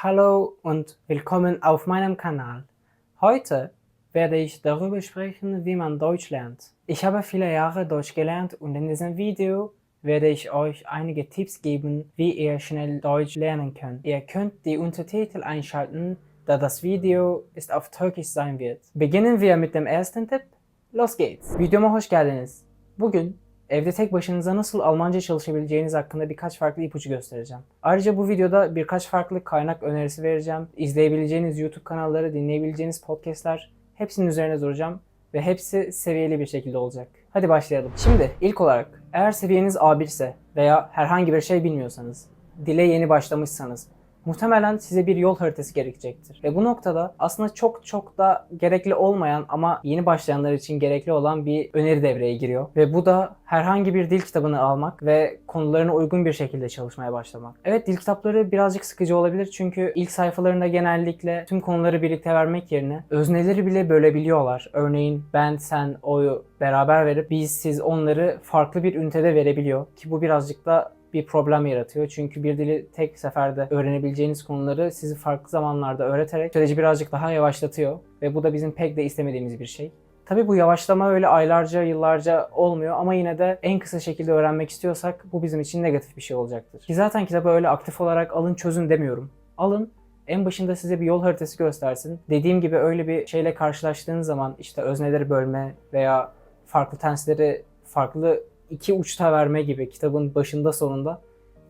Hallo und willkommen auf meinem Kanal. Heute werde ich darüber sprechen, wie man Deutsch lernt. Ich habe viele Jahre Deutsch gelernt und in diesem Video werde ich euch einige Tipps geben, wie ihr schnell Deutsch lernen könnt. Ihr könnt die Untertitel einschalten, da das Video ist auf Türkisch sein wird. Beginnen wir mit dem ersten Tipp. Los geht's. Videoma hoş geldiniz. Bugün evde tek başınıza nasıl Almanca çalışabileceğiniz hakkında birkaç farklı ipucu göstereceğim. Ayrıca bu videoda birkaç farklı kaynak önerisi vereceğim. İzleyebileceğiniz YouTube kanalları, dinleyebileceğiniz podcastler hepsinin üzerine duracağım ve hepsi seviyeli bir şekilde olacak. Hadi başlayalım. Şimdi ilk olarak eğer seviyeniz A1 ise veya herhangi bir şey bilmiyorsanız, dile yeni başlamışsanız muhtemelen size bir yol haritası gerekecektir. Ve bu noktada aslında çok çok da gerekli olmayan ama yeni başlayanlar için gerekli olan bir öneri devreye giriyor. Ve bu da herhangi bir dil kitabını almak ve konularına uygun bir şekilde çalışmaya başlamak. Evet dil kitapları birazcık sıkıcı olabilir çünkü ilk sayfalarında genellikle tüm konuları birlikte vermek yerine özneleri bile bölebiliyorlar. Örneğin ben, sen, oyu beraber verip biz, siz onları farklı bir ünitede verebiliyor. Ki bu birazcık da bir problem yaratıyor. Çünkü bir dili tek seferde öğrenebileceğiniz konuları sizi farklı zamanlarda öğreterek süreci birazcık daha yavaşlatıyor. Ve bu da bizim pek de istemediğimiz bir şey. Tabii bu yavaşlama öyle aylarca, yıllarca olmuyor ama yine de en kısa şekilde öğrenmek istiyorsak bu bizim için negatif bir şey olacaktır. Ki zaten kitabı öyle aktif olarak alın çözün demiyorum. Alın en başında size bir yol haritası göstersin. Dediğim gibi öyle bir şeyle karşılaştığınız zaman işte özneleri bölme veya farklı tensleri farklı iki uçta verme gibi kitabın başında sonunda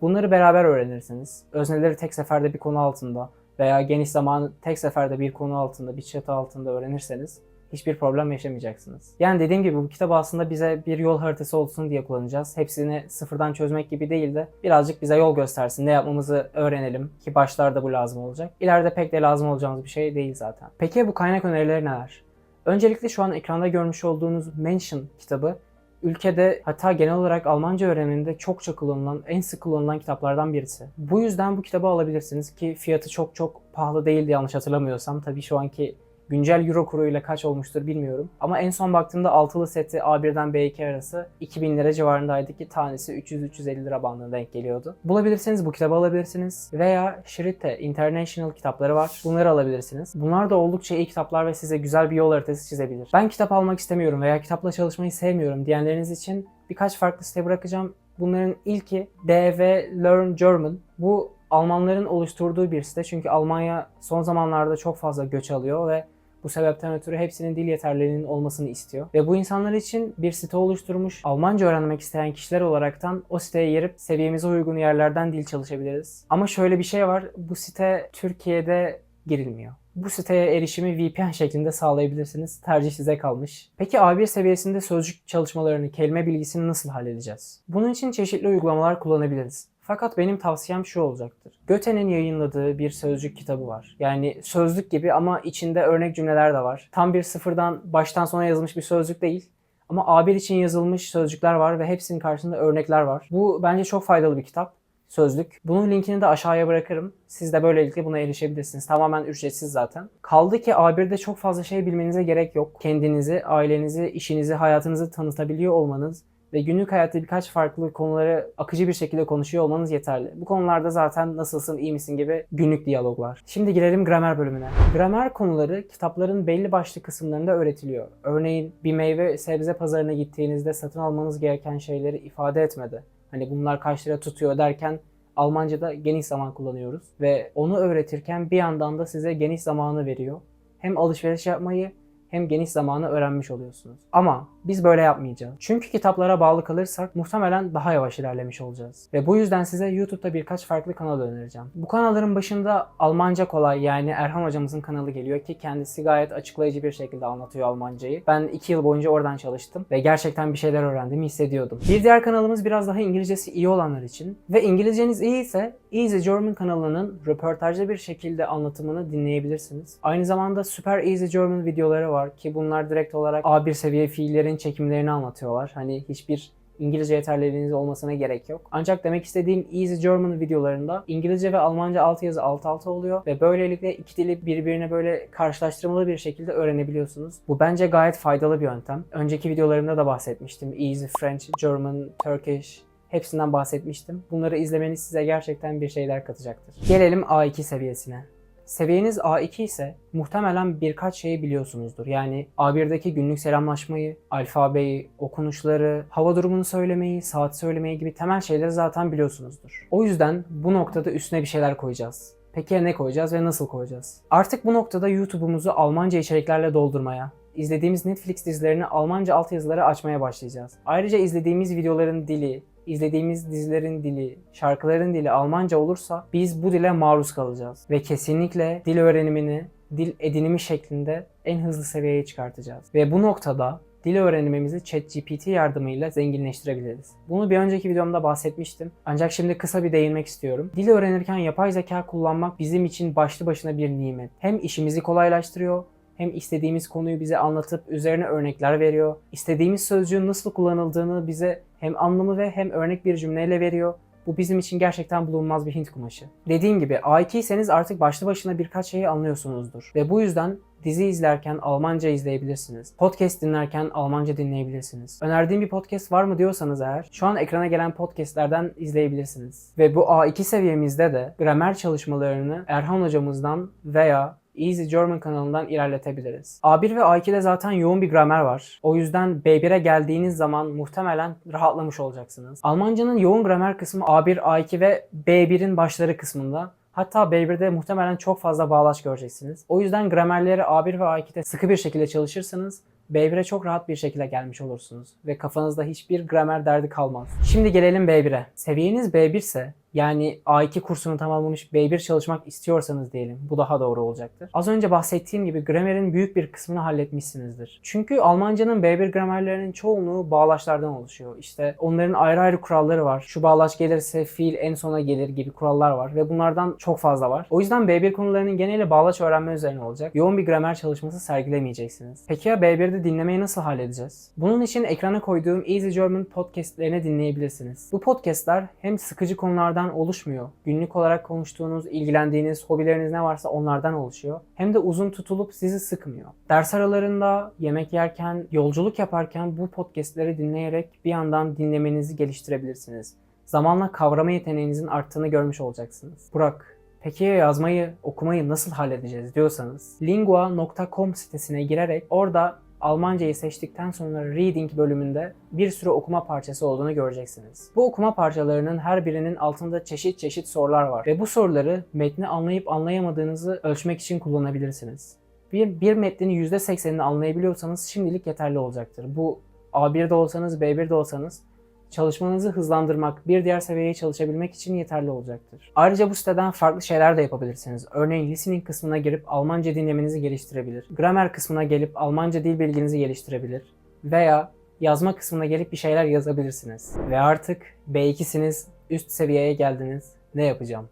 bunları beraber öğrenirsiniz. Özneleri tek seferde bir konu altında veya geniş zamanı tek seferde bir konu altında, bir çatı altında öğrenirseniz hiçbir problem yaşamayacaksınız. Yani dediğim gibi bu kitabı aslında bize bir yol haritası olsun diye kullanacağız. Hepsini sıfırdan çözmek gibi değil de birazcık bize yol göstersin. Ne yapmamızı öğrenelim ki başlarda bu lazım olacak. İleride pek de lazım olacağımız bir şey değil zaten. Peki bu kaynak önerileri neler? Öncelikle şu an ekranda görmüş olduğunuz Mention kitabı ülkede hatta genel olarak Almanca öğreniminde çokça kullanılan, en sık kullanılan kitaplardan birisi. Bu yüzden bu kitabı alabilirsiniz ki fiyatı çok çok pahalı değildi yanlış hatırlamıyorsam. Tabii şu anki güncel euro kuruyla kaç olmuştur bilmiyorum. Ama en son baktığımda altılı seti A1'den B2 arası 2000 lira civarındaydı ki tanesi 300-350 lira bandına denk geliyordu. Bulabilirseniz bu kitabı alabilirsiniz. Veya Schritte International kitapları var. Bunları alabilirsiniz. Bunlar da oldukça iyi kitaplar ve size güzel bir yol haritası çizebilir. Ben kitap almak istemiyorum veya kitapla çalışmayı sevmiyorum diyenleriniz için birkaç farklı site bırakacağım. Bunların ilki DV Learn German. Bu Almanların oluşturduğu bir site çünkü Almanya son zamanlarda çok fazla göç alıyor ve bu sebepten ötürü hepsinin dil yeterliliğinin olmasını istiyor. Ve bu insanlar için bir site oluşturmuş, Almanca öğrenmek isteyen kişiler olaraktan o siteye girip seviyemize uygun yerlerden dil çalışabiliriz. Ama şöyle bir şey var, bu site Türkiye'de girilmiyor. Bu siteye erişimi VPN şeklinde sağlayabilirsiniz. Tercih size kalmış. Peki A1 seviyesinde sözcük çalışmalarını, kelime bilgisini nasıl halledeceğiz? Bunun için çeşitli uygulamalar kullanabiliriz. Fakat benim tavsiyem şu olacaktır. Göte'nin yayınladığı bir sözcük kitabı var. Yani sözlük gibi ama içinde örnek cümleler de var. Tam bir sıfırdan baştan sona yazılmış bir sözlük değil. Ama A1 için yazılmış sözcükler var ve hepsinin karşısında örnekler var. Bu bence çok faydalı bir kitap. Sözlük. Bunun linkini de aşağıya bırakırım. Siz de böylelikle buna erişebilirsiniz. Tamamen ücretsiz zaten. Kaldı ki A1'de çok fazla şey bilmenize gerek yok. Kendinizi, ailenizi, işinizi, hayatınızı tanıtabiliyor olmanız ve günlük hayatta birkaç farklı konuları akıcı bir şekilde konuşuyor olmanız yeterli. Bu konularda zaten nasılsın, iyi misin gibi günlük diyaloglar. Şimdi girelim gramer bölümüne. Gramer konuları kitapların belli başlı kısımlarında öğretiliyor. Örneğin bir meyve sebze pazarına gittiğinizde satın almanız gereken şeyleri ifade etmedi. Hani bunlar kaç lira tutuyor derken Almanca'da geniş zaman kullanıyoruz ve onu öğretirken bir yandan da size geniş zamanı veriyor. Hem alışveriş yapmayı hem geniş zamanı öğrenmiş oluyorsunuz. Ama biz böyle yapmayacağız. Çünkü kitaplara bağlı kalırsak muhtemelen daha yavaş ilerlemiş olacağız. Ve bu yüzden size YouTube'da birkaç farklı kanal önereceğim. Bu kanalların başında Almanca kolay yani Erhan hocamızın kanalı geliyor ki kendisi gayet açıklayıcı bir şekilde anlatıyor Almancayı. Ben 2 yıl boyunca oradan çalıştım ve gerçekten bir şeyler öğrendiğimi hissediyordum. Bir diğer kanalımız biraz daha İngilizcesi iyi olanlar için ve İngilizceniz iyi ise Easy German kanalının röportajlı bir şekilde anlatımını dinleyebilirsiniz. Aynı zamanda Super Easy German videoları var ki bunlar direkt olarak A1 seviye fiillerin çekimlerini anlatıyorlar. Hani hiçbir İngilizce yeterliliğiniz olmasına gerek yok. Ancak demek istediğim Easy German videolarında İngilizce ve Almanca altyazı alt alta oluyor ve böylelikle iki dili birbirine böyle karşılaştırmalı bir şekilde öğrenebiliyorsunuz. Bu bence gayet faydalı bir yöntem. Önceki videolarımda da bahsetmiştim. Easy French, German, Turkish Hepsinden bahsetmiştim. Bunları izlemeniz size gerçekten bir şeyler katacaktır. Gelelim A2 seviyesine. Seviyeniz A2 ise muhtemelen birkaç şeyi biliyorsunuzdur. Yani A1'deki günlük selamlaşmayı, alfabeyi, okunuşları, hava durumunu söylemeyi, saat söylemeyi gibi temel şeyleri zaten biliyorsunuzdur. O yüzden bu noktada üstüne bir şeyler koyacağız. Peki ya ne koyacağız ve nasıl koyacağız? Artık bu noktada YouTube'umuzu Almanca içeriklerle doldurmaya, izlediğimiz Netflix dizilerini Almanca altyazıları açmaya başlayacağız. Ayrıca izlediğimiz videoların dili, izlediğimiz dizilerin dili, şarkıların dili Almanca olursa biz bu dile maruz kalacağız. Ve kesinlikle dil öğrenimini, dil edinimi şeklinde en hızlı seviyeye çıkartacağız. Ve bu noktada dil öğrenimimizi ChatGPT yardımıyla zenginleştirebiliriz. Bunu bir önceki videomda bahsetmiştim. Ancak şimdi kısa bir değinmek istiyorum. Dil öğrenirken yapay zeka kullanmak bizim için başlı başına bir nimet. Hem işimizi kolaylaştırıyor hem istediğimiz konuyu bize anlatıp üzerine örnekler veriyor. İstediğimiz sözcüğün nasıl kullanıldığını bize hem anlamı ve hem örnek bir cümleyle veriyor. Bu bizim için gerçekten bulunmaz bir Hint kumaşı. Dediğim gibi A2 iseniz artık başlı başına birkaç şeyi anlıyorsunuzdur. Ve bu yüzden dizi izlerken Almanca izleyebilirsiniz. Podcast dinlerken Almanca dinleyebilirsiniz. Önerdiğim bir podcast var mı diyorsanız eğer şu an ekrana gelen podcastlerden izleyebilirsiniz. Ve bu A2 seviyemizde de gramer çalışmalarını Erhan hocamızdan veya Easy German kanalından ilerletebiliriz. A1 ve A2'de zaten yoğun bir gramer var. O yüzden B1'e geldiğiniz zaman muhtemelen rahatlamış olacaksınız. Almancanın yoğun gramer kısmı A1, A2 ve B1'in başları kısmında. Hatta B1'de muhtemelen çok fazla bağlaç göreceksiniz. O yüzden gramerleri A1 ve A2'de sıkı bir şekilde çalışırsanız B1'e çok rahat bir şekilde gelmiş olursunuz ve kafanızda hiçbir gramer derdi kalmaz. Şimdi gelelim B1'e. Seviyeniz B1 ise yani A2 kursunu tamamlamış B1 çalışmak istiyorsanız diyelim. Bu daha doğru olacaktır. Az önce bahsettiğim gibi gramerin büyük bir kısmını halletmişsinizdir. Çünkü Almancanın B1 gramerlerinin çoğunluğu bağlaçlardan oluşuyor. İşte onların ayrı ayrı kuralları var. Şu bağlaç gelirse fiil en sona gelir gibi kurallar var ve bunlardan çok fazla var. O yüzden B1 konularının geneli bağlaç öğrenme üzerine olacak. Yoğun bir gramer çalışması sergilemeyeceksiniz. Peki ya B1'de dinlemeyi nasıl halledeceğiz? Bunun için ekrana koyduğum Easy German podcastlerini dinleyebilirsiniz. Bu podcastler hem sıkıcı konulardan oluşmuyor. Günlük olarak konuştuğunuz, ilgilendiğiniz, hobileriniz ne varsa onlardan oluşuyor. Hem de uzun tutulup sizi sıkmıyor. Ders aralarında, yemek yerken, yolculuk yaparken bu podcastleri dinleyerek bir yandan dinlemenizi geliştirebilirsiniz. Zamanla kavrama yeteneğinizin arttığını görmüş olacaksınız. Burak, Peki ya yazmayı, okumayı nasıl halledeceğiz diyorsanız lingua.com sitesine girerek orada Almancayı seçtikten sonra Reading bölümünde bir sürü okuma parçası olduğunu göreceksiniz. Bu okuma parçalarının her birinin altında çeşit çeşit sorular var ve bu soruları metni anlayıp anlayamadığınızı ölçmek için kullanabilirsiniz. Bir, bir metnin %80'ini anlayabiliyorsanız şimdilik yeterli olacaktır. Bu A1'de olsanız, B1'de olsanız çalışmanızı hızlandırmak, bir diğer seviyeye çalışabilmek için yeterli olacaktır. Ayrıca bu siteden farklı şeyler de yapabilirsiniz. Örneğin listening kısmına girip Almanca dinlemenizi geliştirebilir. Gramer kısmına gelip Almanca dil bilginizi geliştirebilir. Veya yazma kısmına gelip bir şeyler yazabilirsiniz. Ve artık B2'siniz, üst seviyeye geldiniz, ne yapacağım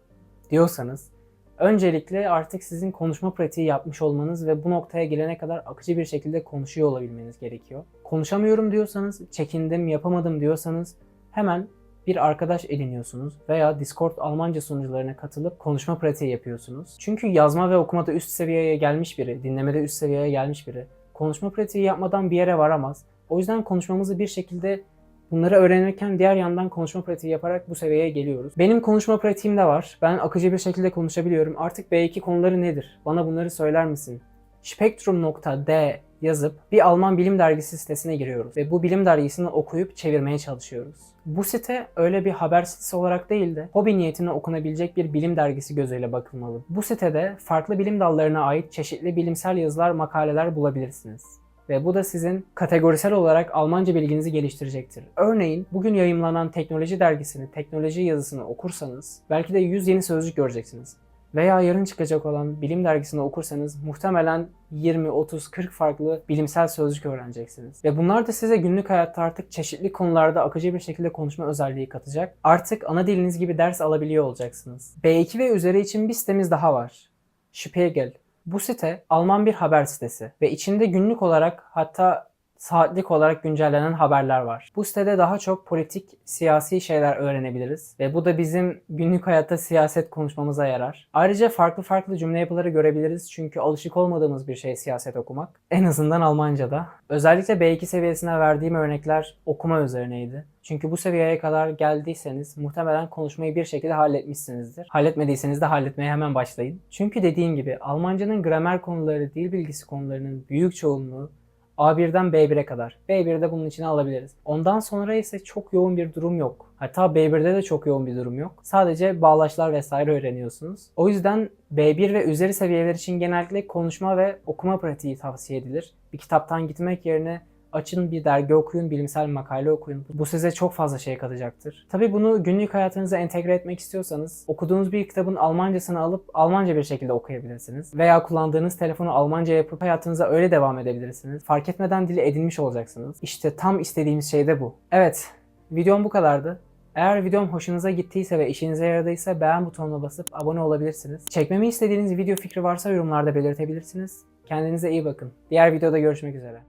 diyorsanız Öncelikle artık sizin konuşma pratiği yapmış olmanız ve bu noktaya gelene kadar akıcı bir şekilde konuşuyor olabilmeniz gerekiyor. Konuşamıyorum diyorsanız, çekindim, yapamadım diyorsanız hemen bir arkadaş ediniyorsunuz veya Discord Almanca sunucularına katılıp konuşma pratiği yapıyorsunuz. Çünkü yazma ve okumada üst seviyeye gelmiş biri, dinlemede üst seviyeye gelmiş biri konuşma pratiği yapmadan bir yere varamaz. O yüzden konuşmamızı bir şekilde Bunları öğrenirken diğer yandan konuşma pratiği yaparak bu seviyeye geliyoruz. Benim konuşma pratiğim de var. Ben akıcı bir şekilde konuşabiliyorum. Artık B2 konuları nedir? Bana bunları söyler misin? Spektrum.d yazıp bir Alman bilim dergisi sitesine giriyoruz ve bu bilim dergisini okuyup çevirmeye çalışıyoruz. Bu site öyle bir haber sitesi olarak değil de hobi niyetine okunabilecek bir bilim dergisi gözüyle bakılmalı. Bu sitede farklı bilim dallarına ait çeşitli bilimsel yazılar, makaleler bulabilirsiniz ve bu da sizin kategorisel olarak Almanca bilginizi geliştirecektir. Örneğin bugün yayımlanan teknoloji dergisini, teknoloji yazısını okursanız belki de 100 yeni sözcük göreceksiniz. Veya yarın çıkacak olan bilim dergisini okursanız muhtemelen 20, 30, 40 farklı bilimsel sözcük öğreneceksiniz. Ve bunlar da size günlük hayatta artık çeşitli konularda akıcı bir şekilde konuşma özelliği katacak. Artık ana diliniz gibi ders alabiliyor olacaksınız. B2 ve üzeri için bir sitemiz daha var. Spiegel. Bu site Alman bir haber sitesi ve içinde günlük olarak hatta saatlik olarak güncellenen haberler var. Bu sitede daha çok politik, siyasi şeyler öğrenebiliriz ve bu da bizim günlük hayatta siyaset konuşmamıza yarar. Ayrıca farklı farklı cümle yapıları görebiliriz çünkü alışık olmadığımız bir şey siyaset okumak. En azından Almanca'da. Özellikle B2 seviyesine verdiğim örnekler okuma üzerineydi. Çünkü bu seviyeye kadar geldiyseniz muhtemelen konuşmayı bir şekilde halletmişsinizdir. Halletmediyseniz de halletmeye hemen başlayın. Çünkü dediğim gibi Almancanın gramer konuları, dil bilgisi konularının büyük çoğunluğu A1'den B1'e kadar. B1'de bunun içine alabiliriz. Ondan sonra ise çok yoğun bir durum yok. Hatta B1'de de çok yoğun bir durum yok. Sadece bağlaçlar vesaire öğreniyorsunuz. O yüzden B1 ve üzeri seviyeler için genellikle konuşma ve okuma pratiği tavsiye edilir. Bir kitaptan gitmek yerine açın bir dergi okuyun, bilimsel makale okuyun. Bu size çok fazla şey katacaktır. Tabii bunu günlük hayatınıza entegre etmek istiyorsanız okuduğunuz bir kitabın Almancasını alıp Almanca bir şekilde okuyabilirsiniz. Veya kullandığınız telefonu Almanca yapıp hayatınıza öyle devam edebilirsiniz. Fark etmeden dili edinmiş olacaksınız. İşte tam istediğimiz şey de bu. Evet, videom bu kadardı. Eğer videom hoşunuza gittiyse ve işinize yaradıysa beğen butonuna basıp abone olabilirsiniz. Çekmemi istediğiniz video fikri varsa yorumlarda belirtebilirsiniz. Kendinize iyi bakın. Diğer videoda görüşmek üzere.